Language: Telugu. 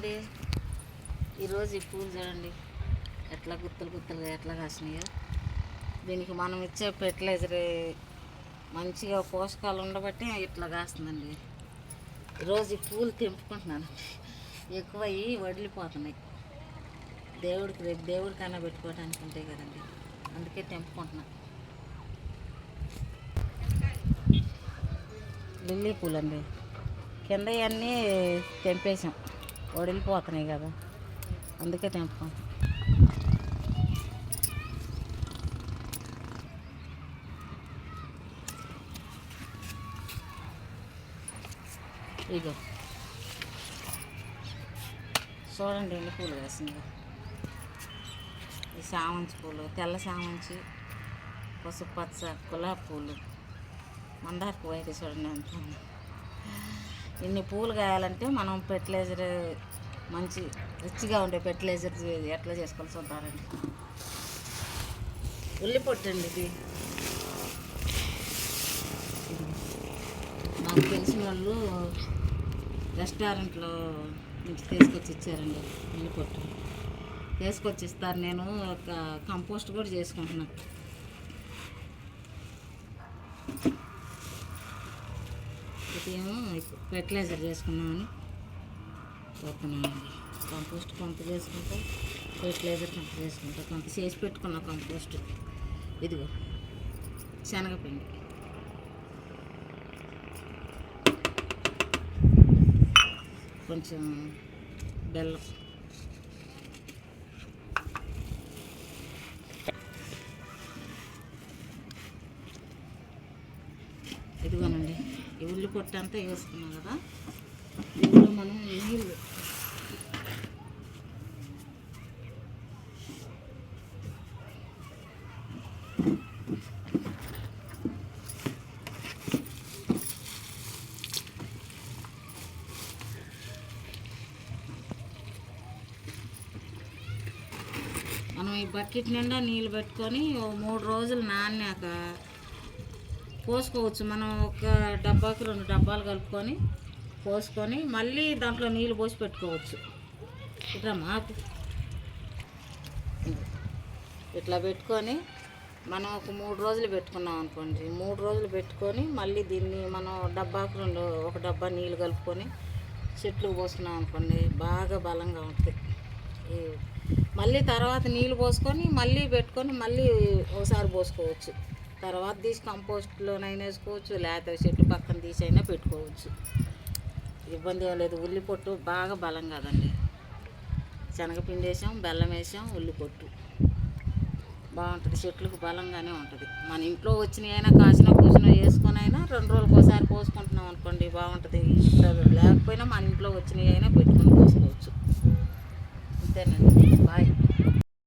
అండి ఈరోజు ఈ పూలు చూడండి. ఎట్లా గుత్తులు గుత్తులుగా ఎట్లా కాసినాయో. దీనికి మనం ఇచ్చే ఫెర్టిలైజర్ మంచిగా పోషకాలు ఉండబట్టి ఇట్లా కాస్తుందండి. ఈరోజు ఈ పూలు తెంపుకుంటున్నాను. ఎక్కువ అయ్యి వడిలిపోతున్నాయి. దేవుడికి రేపు దేవుడికైనా పెట్టుకోవడానికి ఉంటాయి కదండి. అందుకే తెంపుకుంటున్నాను లిల్లీ పూలండి. కింద అన్నీ తెంపేసాం వడిలిపోతున్నాయి కదా. అందుకే తెంపుకుంటాం ఇగో చూడండి ఎన్ని పూలు వేసిందో. ఈ సామంతి పూలు తెల్ల సామంతి పసుపు పచ్చ గులాబీ పూలు. మందార పువ్వు అయితే చూడండి ఎంత ఇన్ని పూలు కాయాలంటే మనం ఫెర్టిలైజర్ మంచి రిచ్గా ఉండే ఫెర్టిలైజర్ ఎట్లా చేసుకోవాల్సి ఉంటారండి ఉల్లి పొట్టండి ఇది. నాకు తెలిసిన వాళ్ళు రెస్టారెంట్లో నుంచి తీసుకొచ్చి ఇచ్చారండి ఉల్లి పొట్టు తీసుకొచ్చి ఇస్తారు నేను ఒక కంపోస్ట్ కూడా చేసుకుంటున్నాను ఇదేమో ఫెర్టిలైజర్ చేసుకున్నామని పోతున్నామండి కంపోస్ట్ కొంత చేసుకుంటా ఫెర్టిలైజర్ కొంత చేసుకుంటా కొంత చేసి పెట్టుకున్న కంపోస్ట్ ఇదిగో శనగపిండి. కొంచెం బెల్లం. ఇదిగోనండి ఈ ఉల్లి పొట్టు అంతా వేసుకున్నాం కదా. ఇందులో మనం నీళ్ళు మనం ఈ బకెట్ నిండా నీళ్ళు పెట్టుకొని మూడు రోజులు నానాక పోసుకోవచ్చు. మనం ఒక డబ్బాకి రెండు డబ్బాలు కలుపుకొని పోసుకొని మళ్ళీ దాంట్లో నీళ్ళు పోసి పెట్టుకోవచ్చు. ఇట్లా మాకు. ఇట్లా పెట్టుకొని మనం ఒక మూడు రోజులు పెట్టుకున్నాం అనుకోండి మూడు రోజులు పెట్టుకొని మళ్ళీ దీన్ని మనం డబ్బాకు రెండు ఒక డబ్బా నీళ్ళు కలుపుకొని చెట్లు పోసుకున్నాం అనుకోండి బాగా బలంగా ఉంటుంది. మళ్ళీ తర్వాత నీళ్ళు పోసుకొని మళ్ళీ పెట్టుకొని మళ్ళీ ఒకసారి పోసుకోవచ్చు. తర్వాత తీసి కంపోస్ట్లోనైనా వేసుకోవచ్చు లేకపోతే చెట్లు పక్కన తీసి అయినా పెట్టుకోవచ్చు. ఇబ్బంది ఏం లేదు ఉల్లి పొట్టు బాగా బలం కదండి. శనగపిండి వేసాం బెల్లం వేసాం ఉల్లి పొట్టు. బాగుంటుంది. చెట్లకు బలంగానే ఉంటుంది. మన ఇంట్లో వచ్చినవి అయినా కాసిన కూసిన వేసుకొని అయినా రెండు రోజులకు ఒకసారి పోసుకుంటున్నాం అనుకోండి బాగుంటుంది. ఇట్లా లేకపోయినా మన ఇంట్లో వచ్చినవి అయినా పెట్టుకొని పోసుకోవచ్చు అంతేనండి.